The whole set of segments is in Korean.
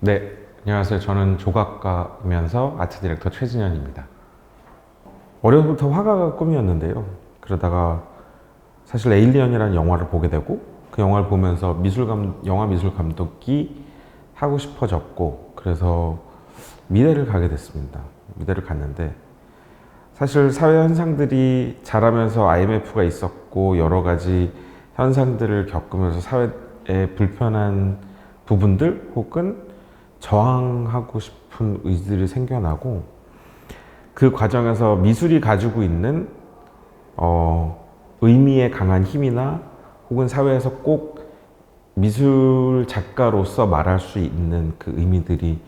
네, 안녕하세요. 저는 조각가면서 아트 디렉터 최진현입니다. 어려서부터 화가가 꿈이었는데요. 그러다가 사실 에일리언이라는 영화를 보게 되고 그 영화를 보면서 미술감 영화 미술 감독이 하고 싶어졌고 그래서 미대를 가게 됐습니다. 미대를 갔는데 사실 사회 현상들이 자라면서 IMF가 있었고 여러 가지 현상들을 겪으면서 사회에 불편한 부분들 혹은 저항하고 싶은 의지들이 생겨나고 그 과정에서 미술이 가지고 있는 어, 의미에 강한 힘이나 혹은 사회에서 꼭 미술 작가로서 말할 수 있는 그 의미들이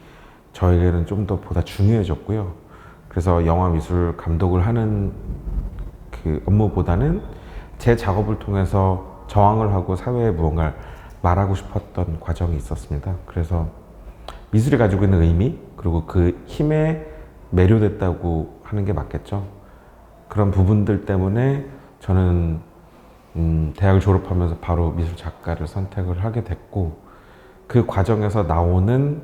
저에게는 좀 더 보다 중요해졌고요. 그래서 영화 미술 감독을 하는 그 업무보다는 제 작업을 통해서 저항을 하고 사회에 무언가를 말하고 싶었던 과정이 있었습니다. 그래서 미술이 가지고 있는 의미 그리고 그 힘에 매료됐다고 하는 게 맞겠죠. 그런 부분들 때문에 저는 음, 대학을 졸업하면서 바로 미술 작가를 선택을 하게 됐고 그 과정에서 나오는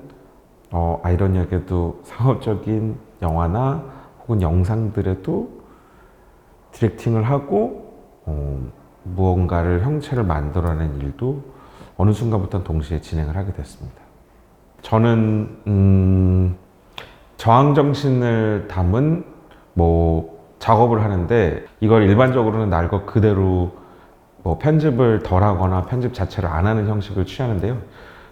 어, 아이러니하게도 상업적인 영화나 혹은 영상들에도 디렉팅을 하고 어, 무언가를 형체를 만들어낸 일도 어느 순간부터 동시에 진행을 하게 됐습니다. 저는 음, 저항 정신을 담은 뭐 작업을 하는데 이걸 일반적으로는 날 것 그대로 뭐 편집을 덜하거나 편집 자체를 안 하는 형식을 취하는데요.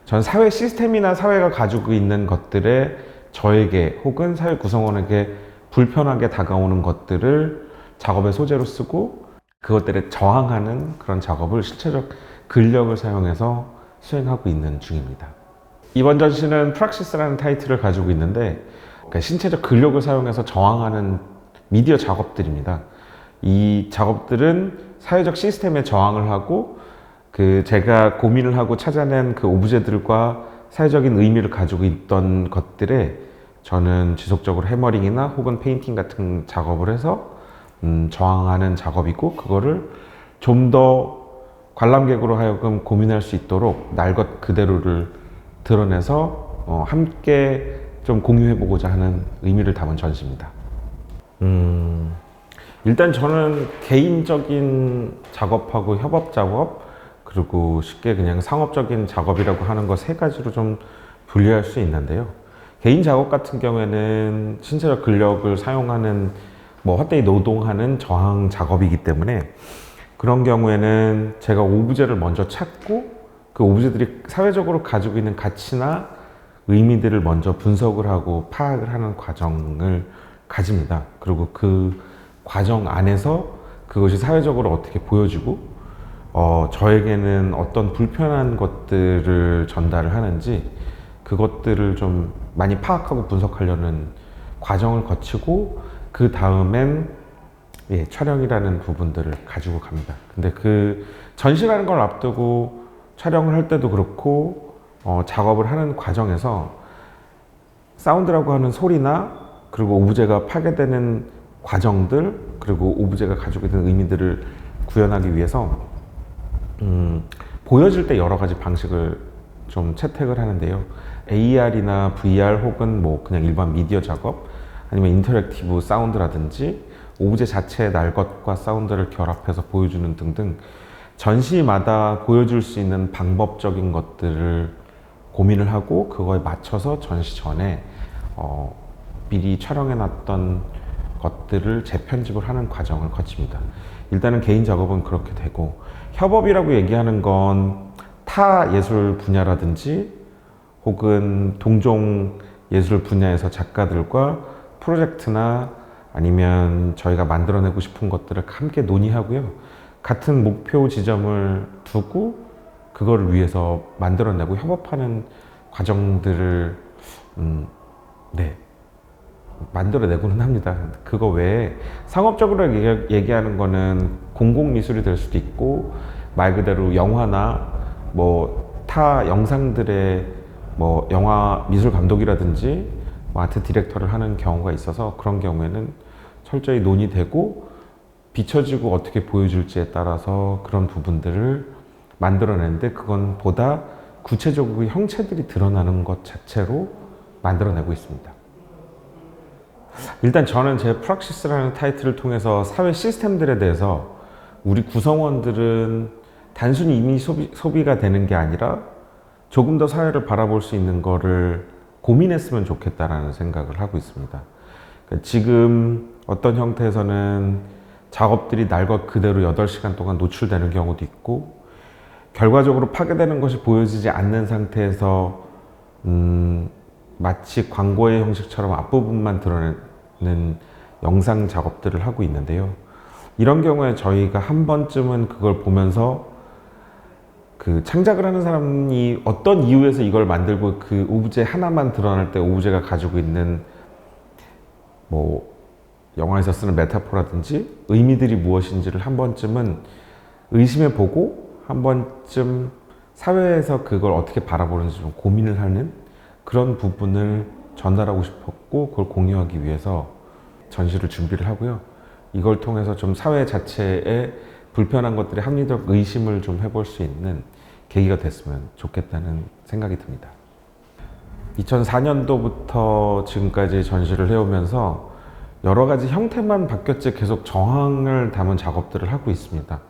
전 사회 시스템이나 사회가 가지고 있는 것들에 저에게 혹은 사회 구성원에게 불편하게 다가오는 것들을 작업의 소재로 쓰고 그것들에 저항하는 그런 작업을 실체적 근력을 사용해서 수행하고 있는 중입니다. 이번 전시는 프락시스라는 타이틀을 가지고 있는데 그러니까 신체적 근력을 사용해서 저항하는 미디어 작업들입니다. 이 작업들은 사회적 시스템에 저항을 하고 그 제가 고민을 하고 찾아낸 그 오브제들과 사회적인 의미를 가지고 있던 것들에 저는 지속적으로 해머링이나 혹은 페인팅 같은 작업을 해서 음, 저항하는 작업이고 그거를 좀 더 관람객으로 하여금 고민할 수 있도록 날 것 그대로를 드러내서 어, 함께 좀 공유해보고자 하는 의미를 담은 전시입니다. 음, 일단 저는 개인적인 작업하고 협업 작업 그리고 쉽게 그냥 상업적인 작업이라고 하는 거 세 가지로 좀 분리할 수 있는데요. 개인 작업 같은 경우에는 신체적 근력을 사용하는 뭐 헛되이 노동하는 저항 작업이기 때문에 그런 경우에는 제가 오브제를 먼저 찾고 그 오브제들이 사회적으로 가지고 있는 가치나 의미들을 먼저 분석을 하고 파악을 하는 과정을 가집니다. 그리고 그 과정 안에서 그것이 사회적으로 어떻게 보여지고 어, 저에게는 어떤 불편한 것들을 전달을 하는지 그것들을 좀 많이 파악하고 분석하려는 과정을 거치고 그 다음엔 예, 촬영이라는 부분들을 가지고 갑니다. 근데 그 전시라는 걸 앞두고 촬영을 할 때도 그렇고 어, 작업을 하는 과정에서 사운드라고 하는 소리나 그리고 오브제가 파괴되는 과정들 그리고 오브제가 가지고 있는 의미들을 구현하기 위해서 음, 보여줄 때 여러 가지 방식을 좀 채택을 하는데요. AR이나 VR 혹은 뭐 그냥 일반 미디어 작업 아니면 인터랙티브 사운드라든지 오브제 자체의 날 것과 사운드를 결합해서 보여주는 등등 전시마다 보여줄 수 있는 방법적인 것들을 고민을 하고 그거에 맞춰서 전시 전에 어, 미리 촬영해놨던 것들을 재편집을 하는 과정을 거칩니다. 일단은 개인 작업은 그렇게 되고 협업이라고 얘기하는 건 타 예술 분야라든지 혹은 동종 예술 분야에서 작가들과 프로젝트나 아니면 저희가 만들어내고 싶은 것들을 함께 논의하고요. 같은 목표 지점을 두고 그거를 위해서 만들어내고 협업하는 과정들을 음, 네 만들어내고는 합니다. 그거 외에 상업적으로 얘기- 얘기하는 거는 공공 미술이 될 수도 있고 말 그대로 영화나 뭐 타 영상들의 뭐 영화 미술 감독이라든지 뭐 아트 디렉터를 하는 경우가 있어서 그런 경우에는 철저히 논의되고 비춰지고 어떻게 보여줄지에 따라서 그런 부분들을 만들어내는데 그건 보다 구체적으로 그 형체들이 드러나는 것 자체로 만들어내고 있습니다. 일단 저는 제 프락시스라는 타이틀을 통해서 사회 시스템들에 대해서 우리 구성원들은 단순히 이미 소비, 소비가 되는 게 아니라 조금 더 사회를 바라볼 수 있는 거를 고민했으면 좋겠다라는 생각을 하고 있습니다. 그러니까 지금 어떤 형태에서는 작업들이 날과 그대로 8시간 동안 노출되는 경우도 있고 결과적으로 파괴되는 것이 보여지지 않는 상태에서 음, 마치 광고의 형식처럼 앞부분만 드러내는 영상 작업들을 하고 있는데요. 이런 경우에 저희가 한 번쯤은 그걸 보면서 그 창작을 하는 사람이 어떤 이유에서 이걸 만들고 그 오브제 하나만 드러날 때 오브제가 가지고 있는 뭐 영화에서 쓰는 메타포라든지 의미들이 무엇인지를 한 번쯤은 의심해 보고 한 번쯤 사회에서 그걸 어떻게 바라보는지 좀 고민을 하는 그런 부분을 전달하고 싶었고 그걸 공유하기 위해서 전시를 준비를 하고요. 이걸 통해서 좀 사회 자체에 불편한 것들의 합리적 의심을 좀 해볼 수 있는 계기가 됐으면 좋겠다는 생각이 듭니다. 2004년도부터 지금까지 전시를 해오면서 여러 가지 형태만 바뀌었지 계속 정황을 담은 작업들을 하고 있습니다.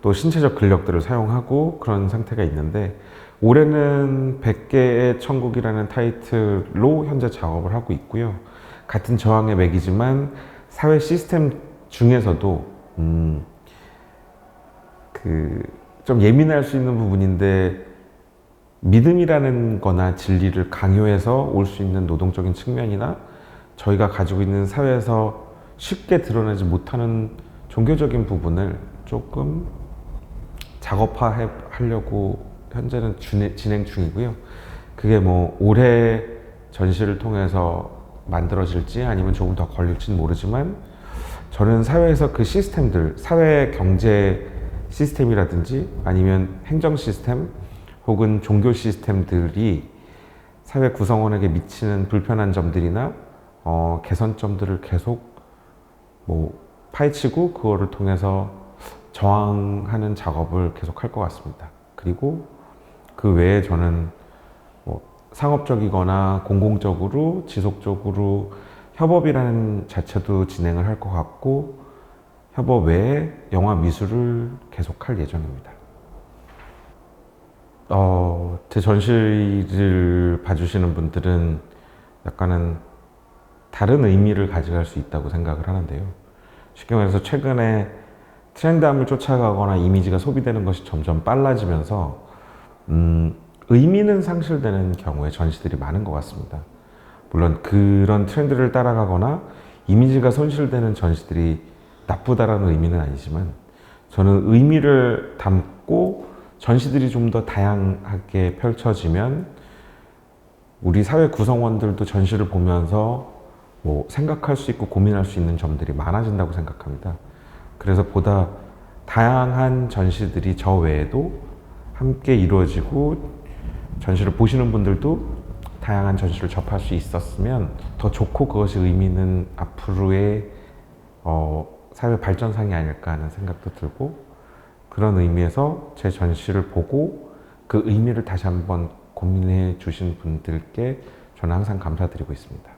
또 신체적 근력들을 사용하고 그런 상태가 있는데 올해는 100개의 천국이라는 타이틀로 현재 작업을 하고 있고요. 같은 저항의 맥이지만 사회 시스템 중에서도 음, 그 좀 예민할 수 있는 부분인데 믿음이라는 거나 진리를 강요해서 올 수 있는 노동적인 측면이나 저희가 가지고 있는 사회에서 쉽게 드러내지 못하는 종교적인 부분을 조금 작업화 하려고 현재는 진행 중이고요. 그게 뭐 올해 전시를 통해서 만들어질지 아니면 조금 더 걸릴지는 모르지만 저는 사회에서 그 시스템들, 사회 경제 시스템이라든지 아니면 행정 시스템 혹은 종교 시스템들이 사회 구성원에게 미치는 불편한 점들이나 어, 개선점들을 계속 뭐 파헤치고 그거를 통해서 저항하는 작업을 계속 할 것 같습니다. 그리고 그 외에 저는 뭐 상업적이거나 공공적으로 지속적으로 협업이라는 자체도 진행을 할 것 같고 협업 외에 영화 미술을 계속할 예정입니다. 어, 제 전시를 봐주시는 분들은 약간은 다른 의미를 가져갈 수 있다고 생각을 하는데요. 쉽게 말해서 최근에 트렌드함을 쫓아가거나 이미지가 소비되는 것이 점점 빨라지면서 음, 의미는 상실되는 경우에 전시들이 많은 것 같습니다. 물론 그런 트렌드를 따라가거나 이미지가 손실되는 전시들이 나쁘다라는 의미는 아니지만 저는 의미를 담고 전시들이 좀 더 다양하게 펼쳐지면 우리 사회 구성원들도 전시를 보면서 뭐 생각할 수 있고 고민할 수 있는 점들이 많아진다고 생각합니다. 그래서 보다 다양한 전시들이 저 외에도 함께 이루어지고 전시를 보시는 분들도 다양한 전시를 접할 수 있었으면 더 좋고 그것이 의미 있는 앞으로의 어, 사회 발전상이 아닐까 하는 생각도 들고 그런 의미에서 제 전시를 보고 그 의미를 다시 한번 고민해 주신 분들께 저는 항상 감사드리고 있습니다.